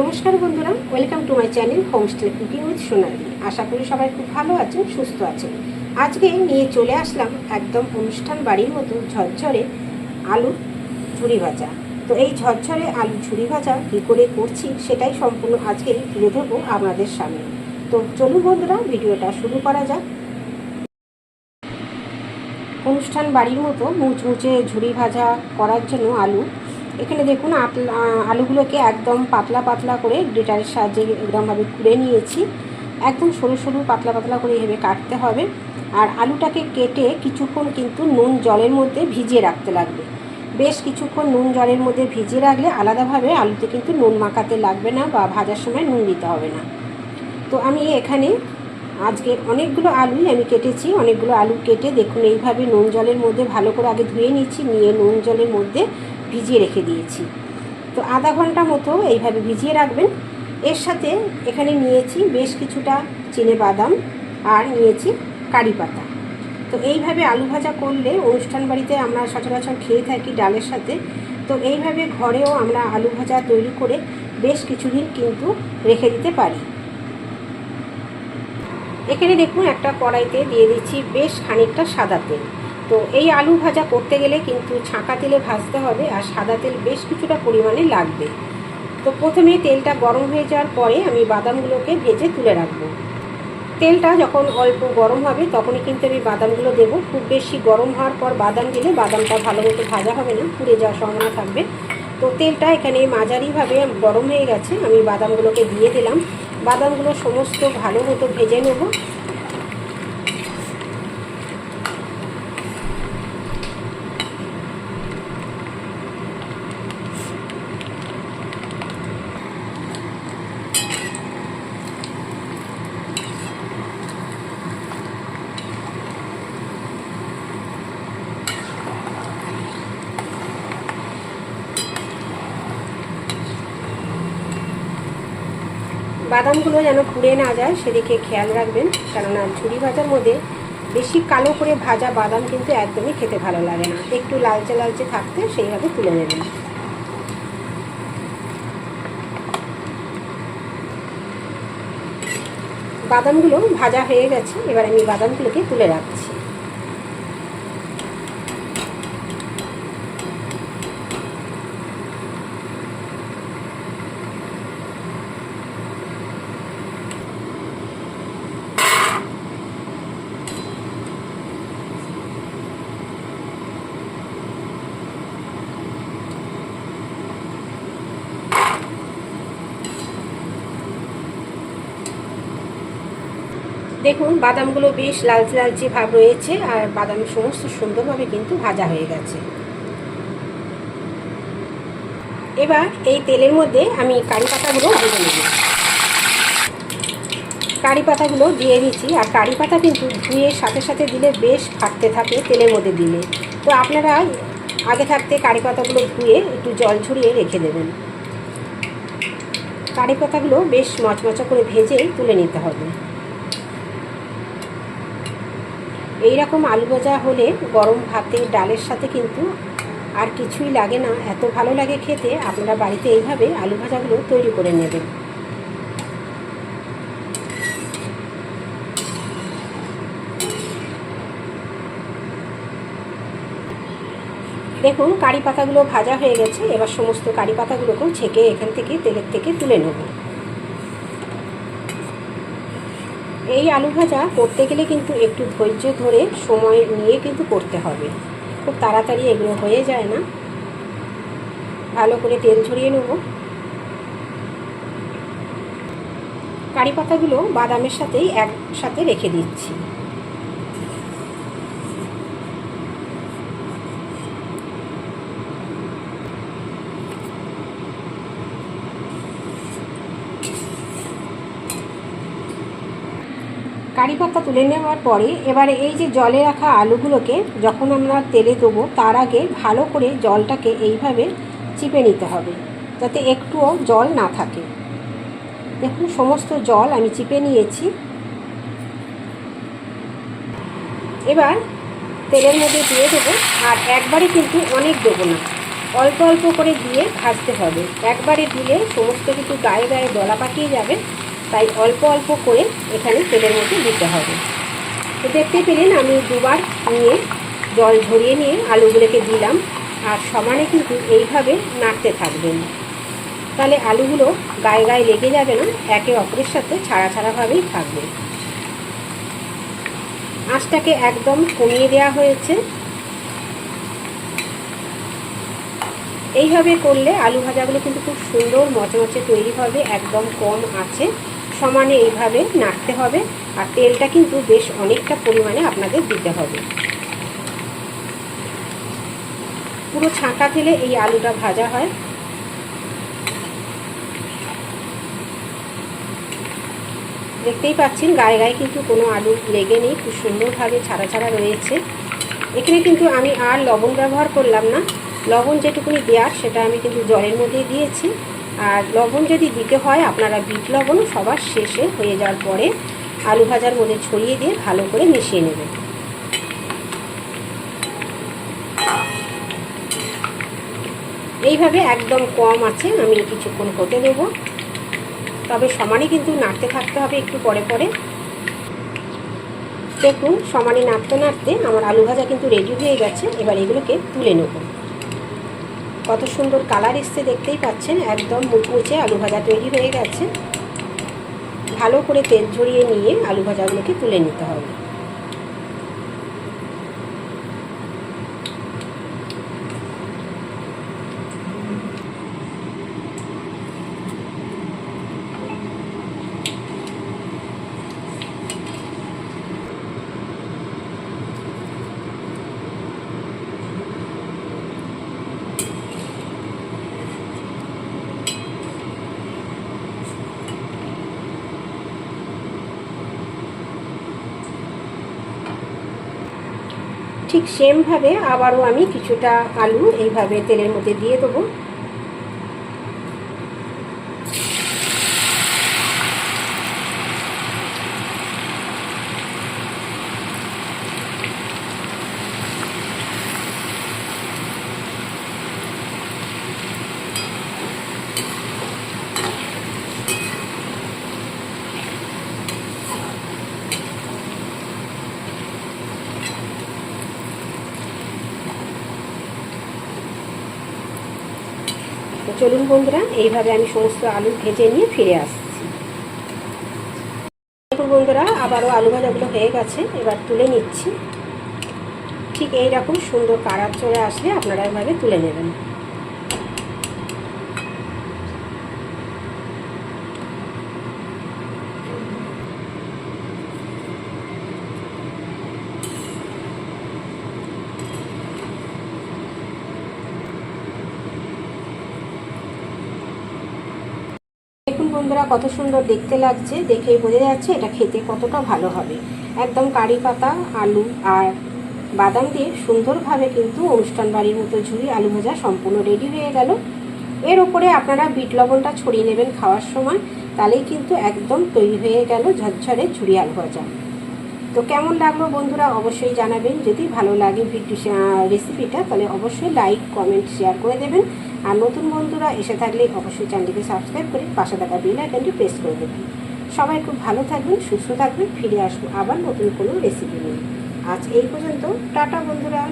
নমস্কার বন্ধুরা, welcome to my channel homestyle cooking with Sonali. আশা করি সবাই খুব ভালো আছেন, সুস্থ আছেন। আজকে নিয়ে চলে আসলাম একদম অনুষ্ঠান বাড়ির মতো ঝরঝরে আলুর ঝুড়ি ভাজা। তো এই ঝরঝরে আলু ঝুড়ি ভাজা কী করে করছি সেটাই সম্পূর্ণ আজকে তুলে ধরবো আপনাদের সামনে। তো চলুন বন্ধুরা, ভিডিওটা শুরু করা যাক। অনুষ্ঠান বাড়ির মতো মুচমুচে ঝুড়ি ভাজা করার জন্য আলু এখানে দেখুন আলুগুলোকে একদম পাতলা পাতলা করে গ্রেটারের সাহায্যে এরকমভাবে কুড়ে নিয়েছি। একদম সরু সরু পাতলা পাতলা করে এভাবে কাটতে হবে। আর আলুটাকে কেটে কিছুক্ষণ কিন্তু নুন জলের মধ্যে ভিজিয়ে রাখতে লাগবে। বেশ কিছুক্ষণ নুন জলের মধ্যে ভিজিয়ে রাখলে আলাদাভাবে আলুতে কিন্তু নুন মাখাতে লাগবে না বা ভাজার সময় নুন দিতে হবে না। তো আমি এখানে আজকে অনেকগুলো আলুই আমি কেটেছি। অনেকগুলো আলু কেটে দেখুন, এইভাবে নুন জলের মধ্যে ভালো করে আগে ধুয়ে নিচ্ছি নিয়ে নুন জলের মধ্যে ভিজিয়ে রেখে দিয়েছি। তো আধা ঘণ্টা মতো এইভাবে ভিজিয়ে রাখবেন। এর সাথে এখানে নিয়েছি বেশ কিছুটা চিনে বাদাম আর নিয়েছি কারি পাতা। তো এইভাবে আলু ভাজা করলে অনুষ্ঠান বাড়িতে আমরা সচরাচর খেয়ে থাকি ডালের সাথে। তো এইভাবে ঘরেও আমরা আলু ভাজা তৈরি করে বেশ কিছুদিন কিন্তু রেখে দিতে পারি। এখানে দেখুন একটা কড়াইতে দিয়ে দিচ্ছি বেশ খানিকটা সাদা তেল। তো এই আলু ভাজা করতে গেলে কিন্তু ছাঁকা তেলে ভাজতে হবে আর সাদা তেল বেশ কিছুটা পরিমাণে লাগবে। তো প্রথমে তেলটা গরম হয়ে যাওয়ার পরে আমি বাদামগুলোকে ভেজে তুলে রাখব। তেলটা যখন অল্প গরম হবে তখনই কিন্তু আমি বাদামগুলো দেবো। খুব বেশি গরম হওয়ার পর বাদাম দিলে বাদামটা ভালো মতো ভাজা হবে না, পুড়ে যাওয়ার সম্ভাবনা থাকবে। তো তেলটা এখানে মাঝারিভাবে গরম হয়ে গেছে, আমি বাদামগুলোকে দিয়ে দিলাম। বাদামগুলো সমস্ত ভালো মতো ভেজে নেব। বাদামগুলো যেন পুড়ে না যায়, সেদিকে খেয়াল রাখবেন। কেননা ঝুড়ি ভাজার মধ্যে বেশি কালো করে ভাজা বাদাম কিন্তু একদমই খেতে ভালো লাগে না। একটু লালচে লালচে থাকতে সেইভাবে তুলে নেবেন। বাদামগুলো ভাজা হয়ে গেছে, এবার আমি বাদামগুলোকে তুলে রাখছি। দেখুন, বাদামগুলো বেশ লালচে লালচে ভাব রয়েছে আর বাদাম সমস্ত সুন্দরভাবে কিন্তু ভাজা হয়ে গেছে। এবার এই তেলের মধ্যে আমি কারি পাতাগুলো ভেজে নেব। কারি পাতাগুলো দিয়ে দিচ্ছি আর কারি পাতা কিন্তু ধুয়ে সাথে সাথে দিলে বেশ ফাটতে থাকে তেলের মধ্যে দিলে। তো আপনারা আগে থাকতে কারি পাতাগুলো ধুয়ে একটু জল ঝরিয়ে রেখে দেবেন। কারি পাতাগুলো বেশ মচমচা করে ভেজে তুলে নিতে হবে। এই রকম আলু ভাজা হলে গরম ভাতে ডালের সাথে কিন্তু আর কিছুই লাগে না। এত ভালো লাগে খেতে, আপনারা বাড়িতে এইভাবে আলু ভাজাগুলো তৈরি করে নেবেন। দেখুন, কারি পাতাগুলো ভাজা হয়ে গেছে। এবার সমস্ত কারি পাতাগুলোকেও ছেঁকে এখান থেকে, তেলের থেকে তুলে নেব। এই আলু ভাজা করতে গেলে কিন্তু একটু ধৈর্য ধরে সময় নিয়ে কিন্তু করতে হবে। খুব তাড়াতাড়ি এগুলো হয়ে যায় না। ভালো করে তেল ঝরিয়ে নেব। কারি পাতাগুলো বাদামের সাথেই একসাথে রেখে দিচ্ছি। কারি পাতা তুলে নেওয়ার পরে এবারে এই যে জলে রাখা আলুগুলোকে যখন আমরা তেলে দেবো, তার আগে ভালো করে জলটাকে এইভাবে চিপে নিতে হবে, যাতে একটুও জল না থাকে। দেখুন, সমস্ত জল আমি চিপে নিয়েছি। এবার তেলের মধ্যে দিয়ে দেবো, আর একবারে কিন্তু অনেক দেবো না। অল্প অল্প করে দিয়ে ভাজতে হবে। একবারে দিলে সমস্ত কিছু গায়ে গায়ে দলা পাকিয়ে যাবে। তাই অল্প অল্প করে এখানে তেলের মধ্যে দিতে হবে। তো দেখতে পেলেন আমি দুবার নিয়ে জল ঝরিয়ে নিয়ে আলুগুলোকে দিলাম আর সমানে কিন্তু এইভাবে নাড়তে থাকবেন। তাহলে আলুগুলো গায়ে গায়ে লেগে যাবে না, একে অপরের সাথে ছাড়া ছাড়াভাবেই থাকবে। আঁচটাকে একদম কমিয়ে দেওয়া হয়েছে। এইভাবে করলে আলু ভাজাগুলো কিন্তু খুব সুন্দর মচমচে তৈরি হবে, একদম কম আছে। সমানে এইভাবে নাড়তে হবে আর তেলটা কিন্তু বেশ অনেকটা পরিমাণে আপনাদের দিতে হবে। পুরো ছাঁকা তেলে এই আলুটা ভাজা হয়। দেখতেই পাচ্ছেন গায়ে গায়ে কিন্তু কোনো আলু লেগে নেই, খুব সুন্দরভাবে ছাড়া ছাড়া রয়েছে। এখানে কিন্তু আমি আর লবণ ব্যবহার করলাম না। লবণ যেটুকুনি দেওয়ার সেটা আমি কিন্তু জলের মধ্যে দিয়েছি। আর লবণ যদি দিতে হয়, আপনারা বিট লবণ সবার শেষে হয়ে যাওয়ার পরে আলু ভাজার মধ্যে ছড়িয়ে দিয়ে ভালো করে মিশিয়ে নেবেন। এইভাবে একদম কম আছে, আমি কিছুক্ষণ হতে দেবো। তবে সমানে কিন্তু নাড়তে থাকতে হবে একটু পরে পরে। দেখুন, সমানে নাড়তে নাড়তে আমার আলু ভাজা কিন্তু রেডি হয়ে গেছে, এবার এগুলোকে তুলে নেব। কত সুন্দর কালার এসছে দেখতেই পাচ্ছেন, একদম মুচমুচে আলু ভাজা তৈরি হয়ে গেছে। ভালো করে তেল ঝরিয়ে নিয়ে আলু ভাজাগুলোকে তুলে নিতে হবে। ঠিক সেমভাবে আবারও আমি কিছুটা আলু এইভাবে তেলের মধ্যে দিয়ে দেবো তো চলুন বন্ধুরা, এইভাবে আমি সমস্ত আলু ভেজে নিয়ে ফিরে আসছি। বন্ধুরা, আবারও আলু ভাজাগুলো হয়ে গেছে, এবার তুলে নিচ্ছি। ঠিক এইরকম সুন্দর কারার চলে আসলে আপনারা এভাবে তুলে নেবেন দেখুন বন্ধুরা কত সুন্দর দেখতে লাগছে, দেখেই বোঝা যাচ্ছে এটা খেতে কতটা ভালো হবে। একদম কারি পাতা, আলু আর বাদাম দিয়ে সুন্দরভাবে কিন্তু অনুষ্ঠান বাড়ির মতো ঝুড়ি আলু ভাজা সম্পূর্ণ রেডি হয়ে গেল। এর উপরে আপনারা বিট লবণটা ছড়িয়ে নেবেন খাওয়ার সময়, তাহলেই কিন্তু একদম তৈরি হয়ে গেল ঝরঝরে ঝুড়ি আলু ভাজা। তো কেমন লাগল বন্ধুরা অবশ্যই জানাবেন। যদি ভালো লাগে ভিডিও রেসিপিটা তাহলে অবশ্যই লাইক কমেন্ট শেয়ার করে দেবেন। আর নতুন বন্ধুরা এসে থাকলে অবশ্যই চ্যানেলটিকে সাবস্ক্রাইব করে পাশে থাকা বেল আইকনটি প্রেস করে দেবেন। সবাই খুব ভালো থাকবেন, সুস্থ থাকবেন, ফিরে আসব আবার নতুন কোনো রেসিপি নিয়ে। আজ এই পর্যন্ত, টাটা বন্ধুরা।